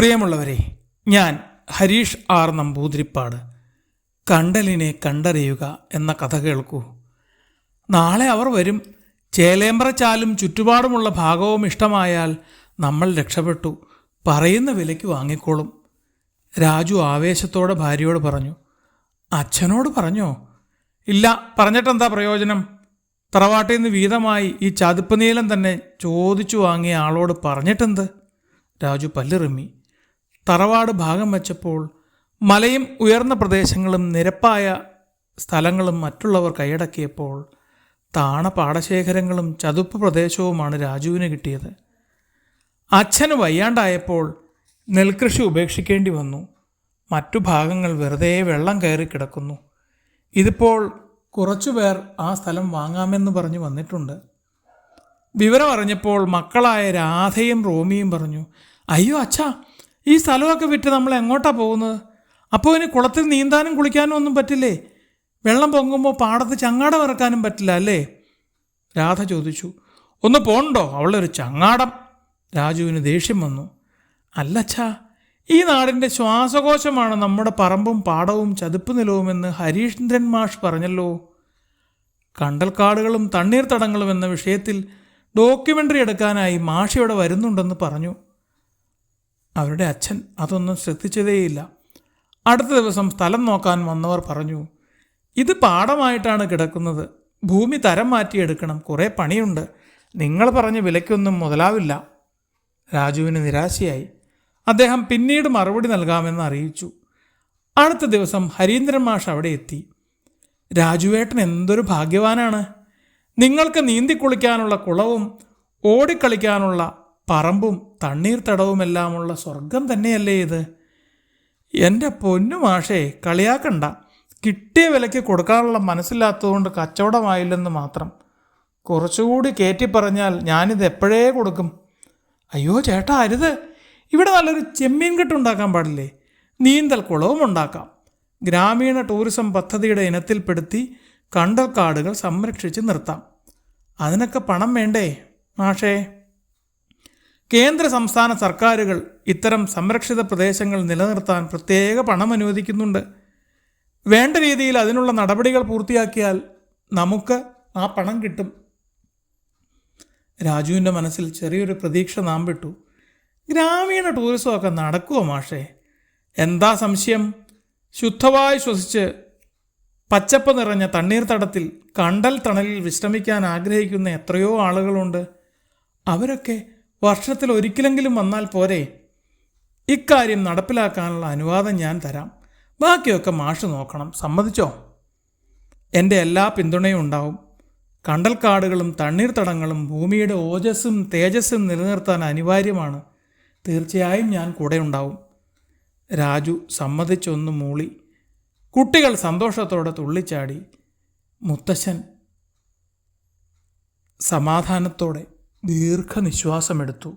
പ്രിയമുള്ളവരെ ഞാൻ ഹരീഷ് ആർ നമ്പൂതിരിപ്പാട്. കണ്ടലിനെ കണ്ടറിയുക എന്ന കഥ കേൾക്കൂ. നാളെ അവർ വരും. ചേലേമ്പ്രച്ചാലും ചുറ്റുപാടുമുള്ള ഭാഗവും ഇഷ്ടമായാൽ നമ്മൾ രക്ഷപ്പെട്ടു. പറയുന്ന വിലയ്ക്ക് വാങ്ങിക്കോളും. രാജു ആവേശത്തോടെ ഭാര്യയോട് പറഞ്ഞു അച്ഛനോട് പറഞ്ഞോ? ഇല്ല പറഞ്ഞിട്ടെന്താ പ്രയോജനം? തറവാട്ടിൽ നിന്ന് വീതമായി ഈ ചതുപ്പ് നീലം തന്നെ ചോദിച്ചു വാങ്ങിയ ആളോട് പറഞ്ഞിട്ടെന്ത്? രാജു പല്ലിറുമ്മി തറവാട് ഭാഗം വെച്ചപ്പോൾ മലയും ഉയർന്ന പ്രദേശങ്ങളും നിരപ്പായ സ്ഥലങ്ങളും മറ്റുള്ളവർ കൈയടക്കിയപ്പോൾ താണ പാടശേഖരങ്ങളും ചതുപ്പ് പ്രദേശവുമാണ് രാജുവിന് കിട്ടിയത്. അച്ഛന് വയ്യാണ്ടായപ്പോൾ നെൽകൃഷി ഉപേക്ഷിക്കേണ്ടി വന്നു. മറ്റു ഭാഗങ്ങൾ വെറുതെ വെള്ളം കയറി കിടക്കുന്നു. ഇതിപ്പോൾ കുറച്ചുപേർ ആ സ്ഥലം വാങ്ങാമെന്ന് പറഞ്ഞു വന്നിട്ടുണ്ട്. വിവരം അറിഞ്ഞപ്പോൾ മക്കളായ രാധയും റോമിയും പറഞ്ഞു അയ്യോ അച്ഛാ ഈ സ്ഥലമൊക്കെ വിറ്റ് നമ്മൾ എങ്ങോട്ടാണ് പോകുന്നത്? അപ്പോൾ ഇനി കുളത്തിൽ നീന്താനും കുളിക്കാനും ഒന്നും പറ്റില്ലേ? വെള്ളം പൊങ്ങുമ്പോൾ പാടത്ത് ചങ്ങാടം ഇറക്കാനും പറ്റില്ല അല്ലേ? രാധ ചോദിച്ചു ഒന്ന് പോണ്ടോ? അവളുടെ ഒരു ചങ്ങാടം. രാജുവിന് ദേഷ്യം വന്നു അല്ലച്ഛാ ഈ നാടിന്റെ ശ്വാസകോശമാണ് നമ്മുടെ പറമ്പും പാടവും ചതുപ്പ് നിലവുമെന്ന് ഹരീന്ദ്രൻ മാഷ് പറഞ്ഞല്ലോ. കണ്ടൽക്കാടുകളും തണ്ണീർത്തടങ്ങളും എന്ന വിഷയത്തിൽ ഡോക്യുമെന്ററി എടുക്കാനായി മാഷിയോടെ വരുന്നുണ്ടെന്ന് പറഞ്ഞു. അവരുടെ അച്ഛൻ അതൊന്നും ശ്രദ്ധിച്ചതേയില്ല. അടുത്ത ദിവസം സ്ഥലം നോക്കാൻ വന്നവർ പറഞ്ഞു ഇത് പാടമായിട്ടാണ് കിടക്കുന്നത്. ഭൂമി തരം മാറ്റിയെടുക്കണം. കുറേ പണിയുണ്ട്. നിങ്ങൾ പറഞ്ഞ വിലയ്ക്കൊന്നും മുതലാവില്ല. രാജുവിന് നിരാശയായി. അദ്ദേഹം പിന്നീട് മറുപടി നൽകാമെന്ന് അറിയിച്ചു. അടുത്ത ദിവസം ഹരീന്ദ്രൻ മാഷ് അവിടെ എത്തി. രാജുവേട്ടൻ എന്തൊരു ഭാഗ്യവാനാണ്. നിങ്ങൾക്ക് നീന്തി കുളിക്കാനുള്ള കുളവും ഓടിക്കളിക്കാനുള്ള പറമ്പും തണ്ണീർത്തടവുമെല്ലാമുള്ള സ്വർഗം തന്നെയല്ലേ ഇത്? എന്റെ പൊന്നു മാഷേ കളിയാക്കണ്ട. കിട്ടിയ വിലയ്ക്ക് കൊടുക്കാനുള്ള മനസ്സില്ലാത്തതുകൊണ്ട് കച്ചവടമായില്ലെന്ന് മാത്രം. കുറച്ചുകൂടി കയറ്റി പറഞ്ഞാൽ ഞാനിത് എപ്പോഴേ കൊടുക്കും? അയ്യോ ചേട്ടാ അരുത്. ഇവിടെ നല്ലൊരു ചെമ്മീൻ കെട്ടുണ്ടാക്കാൻ പാടില്ലേ? നീന്തൽ കുളവും ഉണ്ടാക്കാം. ഗ്രാമീണ ടൂറിസം പദ്ധതിയുടെ ഇനത്തിൽപ്പെടുത്തി കണ്ടൽക്കാടുകൾ സംരക്ഷിച്ച് നിർത്താം. അതിനൊക്കെ പണം വേണ്ടേ മാഷേ? കേന്ദ്ര സംസ്ഥാന സർക്കാരുകൾ ഇത്തരം സംരക്ഷിത പ്രദേശങ്ങൾ നിലനിർത്താൻ പ്രത്യേക പണം അനുവദിക്കുന്നുണ്ട്. വേണ്ട രീതിയിൽ അതിനുള്ള നടപടികൾ പൂർത്തിയാക്കിയാൽ നമുക്ക് ആ പണം കിട്ടും. രാജുവിന്റെ മനസ്സിൽ ചെറിയൊരു പ്രതീക്ഷ നാം വിട്ടു ഗ്രാമീണ ടൂറിസമൊക്കെ നടക്കുമോ മാഷേ? എന്താ സംശയം? ശുദ്ധമായി ശ്വസിച്ച് പച്ചപ്പ് നിറഞ്ഞ തണ്ണീർത്തടത്തിൽ കണ്ടൽ തണലിൽ വിശ്രമിക്കാൻ ആഗ്രഹിക്കുന്ന എത്രയോ ആളുകളുണ്ട്. അവരൊക്കെ വർഷത്തിൽ ഒരിക്കലെങ്കിലും വന്നാൽ പോരെ? ഇക്കാര്യം നടപ്പിലാക്കാനുള്ള അനുവാദം ഞാൻ തരാം. ബാക്കിയൊക്കെ മാഷ് നോക്കണം. സമ്മതിച്ചോ? എന്റെ എല്ലാ പിന്തുണയും ഉണ്ടാവും. കണ്ടൽക്കാടുകളും തണ്ണീർത്തടങ്ങളും ഭൂമിയുടെ ഓജസ്സും തേജസ്സും നിലനിർത്താൻ അനിവാര്യമാണ്. തീർച്ചയായും ഞാൻ കൂടെ ഉണ്ടാവും. രാജു സമ്മതിച്ചൊന്ന് മൂളി. കുട്ടികൾ സന്തോഷത്തോടെ തുള്ളിച്ചാടി. മുത്തശ്ശൻ സമാധാനത്തോടെ ദീർഘനിശ്വാസമെടുത്തു.